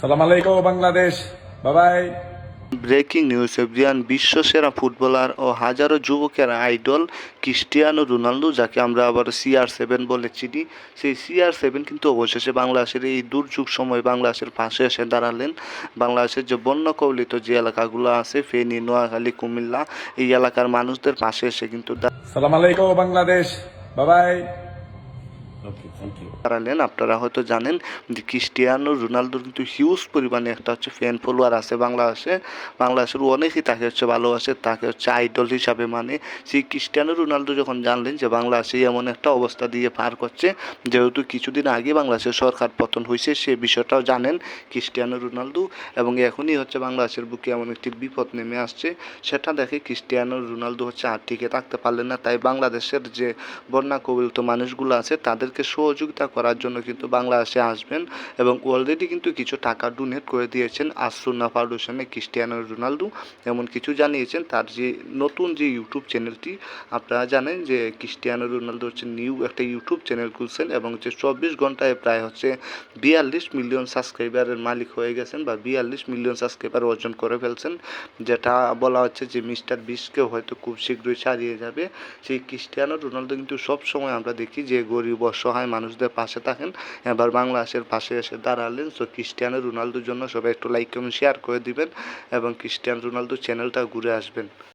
সালাম আলাইকুম Bangladesh Babai. Breaking news everyone বিশ্বসেরা footballer ও হাজারো যুবকের আইডল ক্রিস্টিয়ানো রোনালদো যাকে আমরা আবার সিআর সেভেন বলে চিনি। সেই সিআর সেভেন কিন্তু অবশেষে বাংলাদেশের এই দুর্যোগ সময় বাংলাদেশের পাশে এসে দাঁড়ালেন। বাংলাদেশের যে বন্যা কবলিত যে এলাকাগুলো আছে ফেনী নোয়াখালী কুমিল্লা এই এলাকার মানুষদের পাশে এসে কিন্তু সালাম আলাইকুম বাংলাদেশ বাবাই। দাঁড়ালেন আপনারা হয়তো জানেন যে ক্রিস্টিয়ানো রোনালদোর কিন্তু হিউজ পরিমাণে একটা হচ্ছে ফ্যান ফলোয়ার আছে বাংলাদেশে। বাংলাদেশের অনেকেই তাকে হচ্ছে ভালোবাসে, তাকে হচ্ছে আইডল হিসাবে মানে। সেই ক্রিস্টিয়ানো রোনালদো যখন জানলেন যে বাংলাদেশে এমন একটা অবস্থা দিয়ে পার করছে, যেহেতু কিছুদিন আগে বাংলাদেশের সরকার পতন হয়েছে, সে বিষয়টাও জানেন ক্রিস্টিয়ানো রোনালদো। এবং এখনই হচ্ছে বাংলাদেশের বুকে এমন একটি বিপদ নেমে আসছে, সেটা দেখে ক্রিস্টিয়ানো রোনালদো হচ্ছে আর টিকে থাকতে পারলেন না। তাই বাংলাদেশের যে বন্যা কবলিত মানুষগুলো আছে তাদেরকে সহযোগিতা করার জন্য কিন্তু বাংলাদেশে আসবেন এবং অলরেডি কিন্তু কিছু টাকা ডোনেট করে দিয়েছেন। আসরুনা ফাউন্ডেশনে ক্রিস্টিয়ানো রোনালদো এমন কিছু জানিয়েছেন। তার যে নতুন যে ইউটিউব চ্যানেলটি, আপনারা জানেন যে ক্রিস্টিয়ানো রোনালদো হচ্ছে নিউ একটা ইউটিউব চ্যানেল খুলছেন এবং হচ্ছে চব্বিশ ঘন্টায় প্রায় হচ্ছে বিয়াল্লিশ মিলিয়ন সাবস্ক্রাইবারের মালিক হয়ে গেছেন বা বিয়াল্লিশ মিলিয়ন সাবস্ক্রাইবার অর্জন করে ফেলছেন। যেটা বলা হচ্ছে যে মিস্টার বিশকেও হয়তো খুব শীঘ্রই ছাড়িয়ে যাবে। সেই ক্রিস্টিয়ানো রোনালদো কিন্তু সবসময় আমরা দেখি যে গরিব অসহায় মানুষদের পাশে থাকেন। এবার বাংলাদেশের পাশে এসে দাঁড়ালেন। সো ক্রিস্টিয়ানো রোনালদোর জন্য সবাই একটু লাইক কমেন্ট শেয়ার করে দিবেন এবং ক্রিস্টিয়ানো রোনালদো চ্যানেলটা ঘুরে আসবেন।